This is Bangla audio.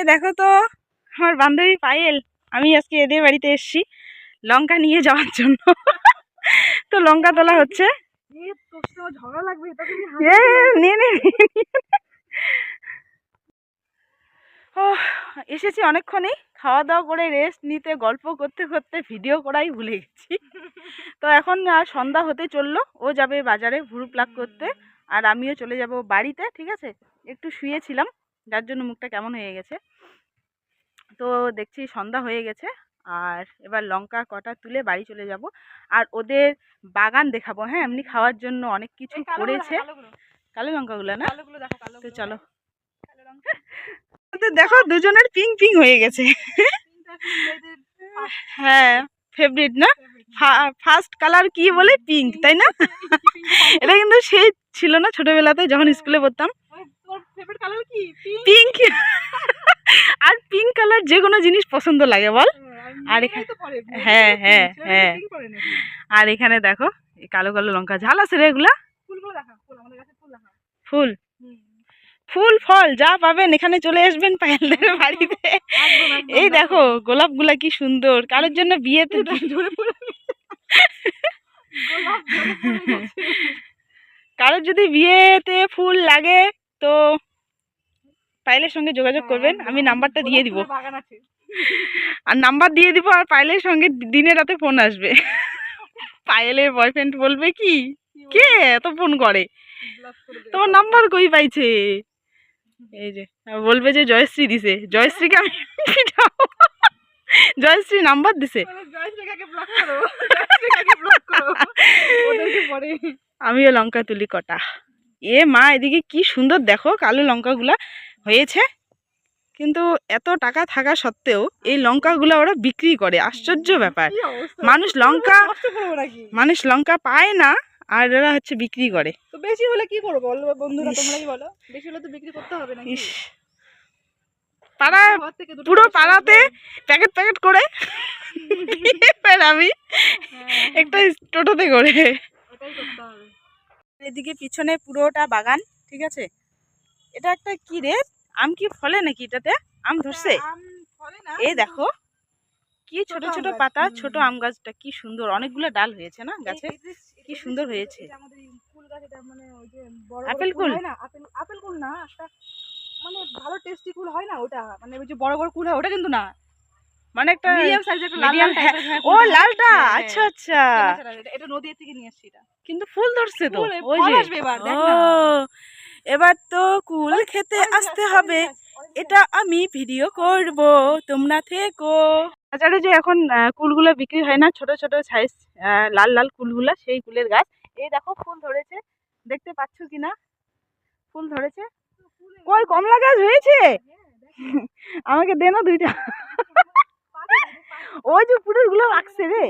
আজকে দেখো তো আমার বান্ধবী পায়েল আমি আজকে এদের বাড়িতে এসেছি লঙ্কা নিয়ে যাওয়ার জন্য। তো লঙ্কা তোলা হচ্ছে। ও এসেছি অনেকক্ষণই। খাওয়া দাওয়া করে রেস্ট নিতে গল্প করতে করতে ভিডিও করাই ভুলে গেছি। তো এখন আর সন্ধ্যা হতে চলল। ও যাবে বাজারে ভুরু প্লাক করতে। আর আমিও চলে যাব বাড়িতে ঠিক আছে? একটু শুয়েছিলাম। যার জন্য মুখটা কেমন হয়ে গেছে। তো দেখছি সন্ধ্যা হয়ে গেছে আর এবার লঙ্কা কটা তুলে বাড়ি চলে যাব। আর ওদের বাগান দেখাবো হ্যাঁ এমনি খাওয়ার জন্য অনেক কিছু করেছে। কালো লঙ্কাগুলো না? তো চলো। তো দেখো দুজনের পিং পিং হয়ে গেছে। হ্যাঁ ফেভারিট না? ফার্স্ট কালার কি বলে? পিঙ্ক তাই না? এটা কিন্তু সেই ছিল না ছোটবেলাতে যখন স্কুলে পড়তাম। কালার কি? পিঙ্ক আর পিঙ্ক কালার যে কোনো জিনিস পছন্দ লাগে বল। আর এখানে- হ্যাঁ, হ্যাঁ, হ্যাঁ। আর এখানে দেখো কালো কালো লঙ্কা ঝাল আছে রে এগুলা? ফুল ফুল ফুল? ফুল ফল যা পাবেন এখানে চলে আসবেন পায়েলদের বাড়িতে। এই দেখো গোলাপগুলা কি সুন্দর। কারোর জন্য বিয়েতে কারোর যদি বিয়েতে ফুল লাগে তো পায়েলের সঙ্গে যোগাযোগ করবেন আমি নাম্বারটা দিয়ে দিব। আর নাম্বার দিয়ে দিব আর পায়েলের সঙ্গে দিনে রাতে ফোন আসবে। পায়েলের বয়ফ্রেন্ড বলবে কি? কে এত ফোন করে? তোমার নাম্বার কই পাইছে? এই যে বলবে যে জয়শ্রী দিছে। জয়শ্রীকে আমি জয়শ্রী নাম্বার দিছে। আমিও লঙ্কা তুলি কটা। এ মা এদিকে কি সুন্দর দেখো কালো লঙ্কাগুলা। হয়েছে। কিন্তু এত টাকা থাকা সত্ত্বেও এই লঙ্কাগুলা ওরা বিক্রি করে। আশ্চর্য ব্যাপার। মানুষ লঙ্কা মানুষ লঙ্কা পায় না আর এরা হচ্ছে বিক্রি করে। তো বেশি হলে কি করব? বলো বন্ধুরা তোমরাই বলো। বেশি হলে তো বিক্রি করতে হবে ইস। পাড়া পুরো পাড়াতে প্যাকেট প্যাকেট করে আমি হ্যাঁ, একটা টোটোতে করে। এদিকে পিছনে পুরোটা বাগান ঠিক আছে? এটা একটা কি রে? আম কি ফলে নাকি এটাতে? আম ধরছে? এই দেখো কি ছোট ছোট পাতা ছোট আম গাছটা কি সুন্দর। অনেকগুলো ডাল হয়েছে না গাছে? কি সুন্দর হয়েছে। মানে আপেল কুল? আপেল না মানে ভালো টেস্টি কুল হয় না ওটা? মানে ওই যে বড় বড় কুল হয় ওটা কিন্তু না। মানে একটা মিডিয়াম সাইজের লাল লাল medium, হ্যাঁ, ও লালটা হ্যাঁ, আচ্ছা হ্যাঁ। আচ্ছা চেনা, এটা- থেকে নিয়ে এটা। কিন্তু ফুল ধরছে তো ফুল, ওই যে। আসবে এবার, দেখ না। এবার তো কুল খেতে আসতে হবে। এটা আমি ভিডিও করব। তোমরা থেকো। বাজারে যে এখন কুলগুলো বিক্রি হয় না ছোট ছোট সাইজ লাল লাল কুলগুলা সেই কুলের গাছ। এই দেখো ফুল ধরেছে। দেখতে পাচ্ছ কি না ফুল ধরেছে। কই কমলা গাছ হয়েছে? হ্যাঁ, আমাকে দে না দুইটা। ওই যে ফুলেরগুলো রাখছে রে।